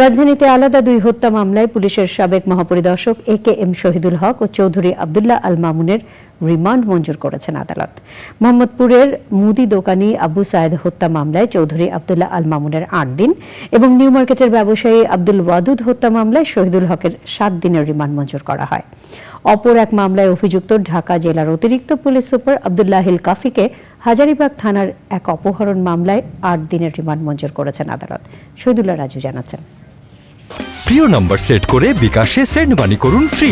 রাজধানীতে আলাদা দুই হত্যা মামলায় পুলিশের সাবেক মহাপরিদর্শক A K M Shahidul Haq ও চৌধুরী আবদুল্লাহ আল মামুনের রিমান্ড মঞ্জুর করেছেন আদালত। মোহাম্মদপুরের মুদি দোকানি আবু সায়েদ হত্যা মামলায় চৌধুরী আবদুল্লাহ আল মামুনের আট দিন এবং নিউ মার্কেটের ব্যবসায়ী আব্দুল ওয়াদুদ হত্যা মামলায় শহীদুল হকের সাত দিনের রিমান্ড মঞ্জুর করা হয়। অপর এক মামলায় অভিযুক্ত ঢাকা জেলার অতিরিক্ত পুলিশ সুপার আবদুল্লাহিল কাফিকে হাজারিবাগ থানার এক অপহরণ মামলায় আট দিনের রিমান্ড মঞ্জুর করেছেন আদালত। শহীদুল্লাহ রাজু জানাচ্ছেন। প্রিয় নম্বর সেট করে বিকাশে সেন্ড মানি করুন ফ্রি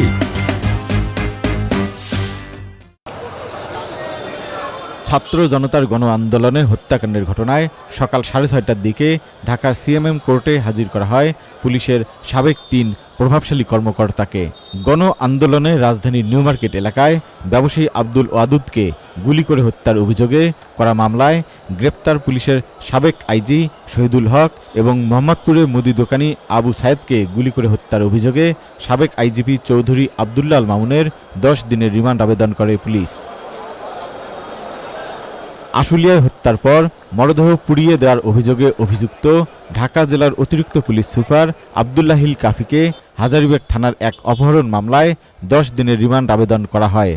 ছাত্র জনতার গণ আন্দোলনে হত্যাকাণ্ডের ঘটনায় সকাল সাড়ে ছয়টার দিকে ঢাকার সিএমএম কোর্টে হাজির করা হয় পুলিশের সাবেক তিন প্রভাবশালী কর্মকর্তাকে। গণ আন্দোলনে রাজধানীর নিউ মার্কেট এলাকায় ব্যবসায়ী আব্দুল ওয়াদুদকে গুলি করে হত্যার অভিযোগে করা মামলায় গ্রেপ্তার পুলিশের সাবেক আইজি শহীদুল হক এবং মোহাম্মদপুরের মুদি দোকানি আবু সায়েদকে গুলি করে হত্যার অভিযোগে সাবেক আইজিপি চৌধুরী আবদুল্লাহ আল মামুনের দশ দিনের রিমান্ড আবেদন করে পুলিশ। আশুলিয়ায় হত্যার পর মরদেহ পুড়িয়ে দেওয়ার অভিযোগে অভিযুক্ত ঢাকা জেলার অতিরিক্ত পুলিশ সুপার আবদুল্লাহিল কাফিকে হাজারিবাগ থানার এক অপহরণ মামলায় দশ দিনের রিমান্ড আবেদন করা হয়।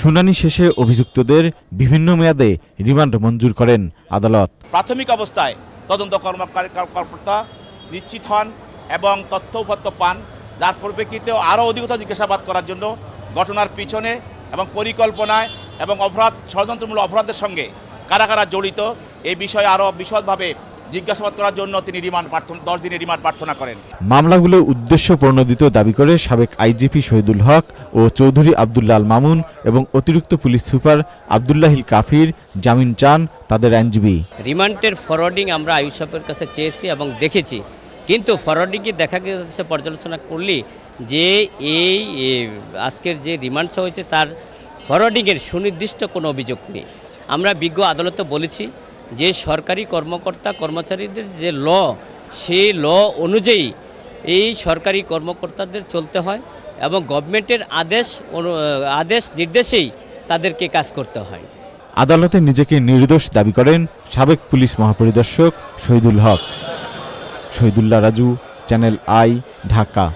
শুনানি শেষে অভিযুক্তদের বিভিন্ন মেয়াদে রিমান্ড মঞ্জুর করেন আদালত। প্রাথমিক অবস্থায় তদন্ত কর্মকারী কর্মকর্তা নিশ্চিত হন এবং তথ্য উপাত্ত পান। যার পরিপ্রেক্ষিতেও আরও অধিকতর জিজ্ঞাসাবাদ করার জন্য ঘটনার পিছনে এবং পরিকল্পনায় এবং অপরাধ ষড়যন্ত্রমূলক অপরাধের সঙ্গে কারা কারা জড়িত। এই বিষয়ে আরও বিশদভাবে জিজ্ঞাসাবাদ করার জন্য তিনি রিমান্ড প্রার্থনা দশ দিনের রিমান্ড প্রার্থনা করেন। মামলাগুলো উদ্দেশ্য প্রণোদিত দাবি করে সাবেক আইজিপি শহীদুল হক ও চৌধুরী আবদুল্লাহ আল মামুন এবং অতিরিক্ত পুলিশ সুপার আবদুল্লাহিল কাফির জামিন চান তাদের আইনজীবী। রিমান্ডের ফরওয়ার্ডিং আমরা আয়ুষ কাছে চেয়েছি এবং দেখেছি। কিন্তু ফরওয়ার্ডিংয়ে দেখা গেছে পর্যালোচনা করলে যে এই আজকের যে রিমান্ড হয়েছে তার ফরওয়ার্ডিংয়ের সুনির্দিষ্ট কোনো অভিযোগ নেই। আমরা বিজ্ঞ আদালতে বলেছি যে সরকারি কর্মকর্তা, কর্মচারীদের যে ল, সেই ল অনুযায়ী এই সরকারি কর্মকর্তাদের চলতে হয় এবং গভর্নমেন্টের আদেশ আদেশ নির্দেশেই তাদেরকে কাজ করতে হয়। আদালতে নিজেকে নির্দোষ দাবি করেন সাবেক পুলিশ মহাপরিদর্শক শহীদুল হক। Shahidullah Raju, channel I, Dhaka.